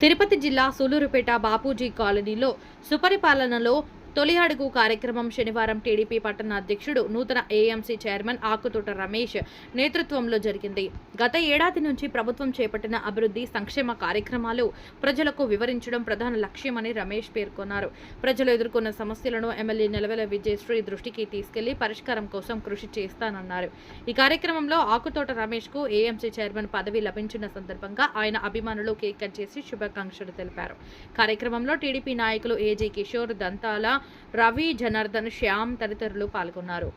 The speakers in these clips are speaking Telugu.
తిరుపతి జిల్లా సూలూరుపేట బాపూజీ కాలనీలో సుపరిపాలనలో తొలి అడుగు కార్యక్రమం శనివారం టీడీపీ పట్టణ అధ్యక్షుడు నూతన ఏఎంసీ చైర్మన్ ఆకుతోట రమేష్ నేతృత్వంలో జరిగింది. గత ఏడాది నుంచి ప్రభుత్వం చేపట్టిన అభివృద్ధి సంక్షేమ కార్యక్రమాలు ప్రజలకు వివరించడం ప్రధాన లక్ష్యమని రమేష్ పేర్కొన్నారు. ప్రజలు ఎదుర్కొన్న సమస్యలను ఎమ్మెల్యే నిలవెల విజయశ్రీ దృష్టికి తీసుకెళ్ళి పరిష్కారం కోసం కృషి చేస్తానన్నారు. ఈ కార్యక్రమంలో ఆకుతోట రమేష్కు ఏఎంసీ చైర్మన్ పదవి లభించిన సందర్భంగా ఆయన అభిమానులు కేక్ కట్ చేసి శుభాకాంక్షలు తెలిపారు. కార్యక్రమంలో టీడీపీ నాయకులు ఏజీ కిషోర్ దంతాల రవి జనార్దన్ శ్యామ్ తదితరులు పాల్గొన్నారు.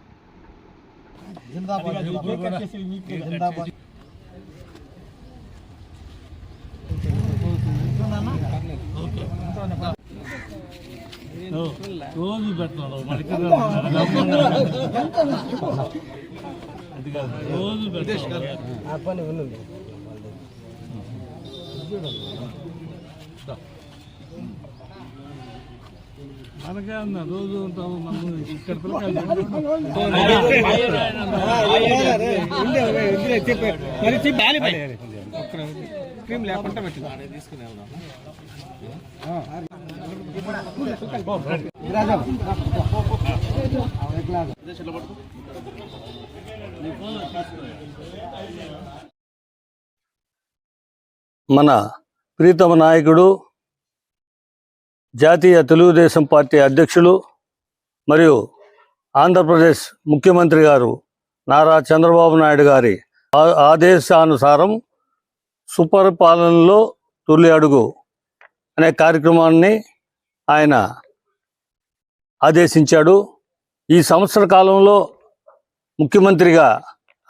రోజు అది కాదు రోజు ఉన్నది మనకే అన్న రోజు ఉంటాము మనం ఇక్కడ. క్రీమ్ లేకుండా పెట్టింది మన ప్రీతమ నాయకుడు జాతీయ తెలుగుదేశం పార్టీ అధ్యక్షులు మరియు ఆంధ్రప్రదేశ్ ముఖ్యమంత్రి గారు నారా చంద్రబాబు నాయుడు గారి ఆ- ఆదేశానుసారం సుపరిపాలనలో తొలి అడుగు అనే కార్యక్రమాన్ని ఆయన ఆదేశించాడు. ఈ సంవత్సర కాలంలో ముఖ్యమంత్రిగా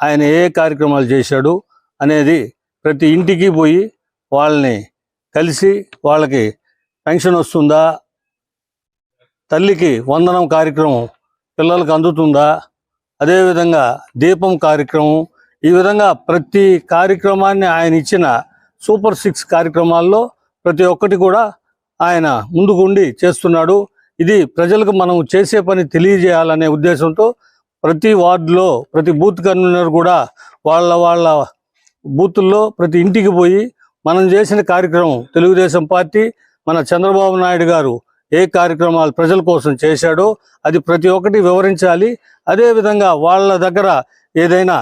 ఆయన ఏ కార్యక్రమాలు చేశాడు అనేది ప్రతి ఇంటికి పోయి వాళ్ళని కలిసి వాళ్ళకి పెన్షన్ వస్తుందా? తల్లికి వందనం కార్యక్రమం పిల్లలకు అందుతుందా? అదేవిధంగా దీపం కార్యక్రమం ఈ విధంగా ప్రతి కార్యక్రమాన్ని ఆయన ఇచ్చిన సూపర్ సిక్స్ కార్యక్రమాల్లో ప్రతి ఒక్కటి కూడా ఆయన ముందుకుండి చేస్తున్నాడు. ఇది ప్రజలకు మనం చేసే పని తెలియజేయాలనే ఉద్దేశంతో ప్రతి వార్డులో ప్రతి బూత్ కన్వీనర్ కూడా వాళ్ళ వాళ్ళ బూతుల్లో ప్రతి ఇంటికి పోయి మనం చేసిన కార్యక్రమం తెలుగుదేశం పార్టీ మన చంద్రబాబు నాయుడు గారు ఏ కార్యక్రమాలు ప్రజల కోసం చేశాడో అది ప్రతి ఒక్కటి వివరించాలి. అదేవిధంగా వాళ్ళ దగ్గర ఏదైనా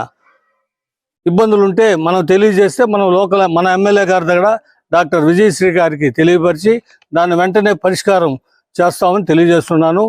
ఇబ్బందులు ఉంటే మనం తెలియజేస్తే మనం లోకల్ మన ఎమ్మెల్యే గారి దగ్గర డాక్టర్ విజయశ్రీ గారికి తెలియపరిచి దాన్ని వెంటనే పరిష్కారం చేస్తామని తెలియజేస్తున్నాను.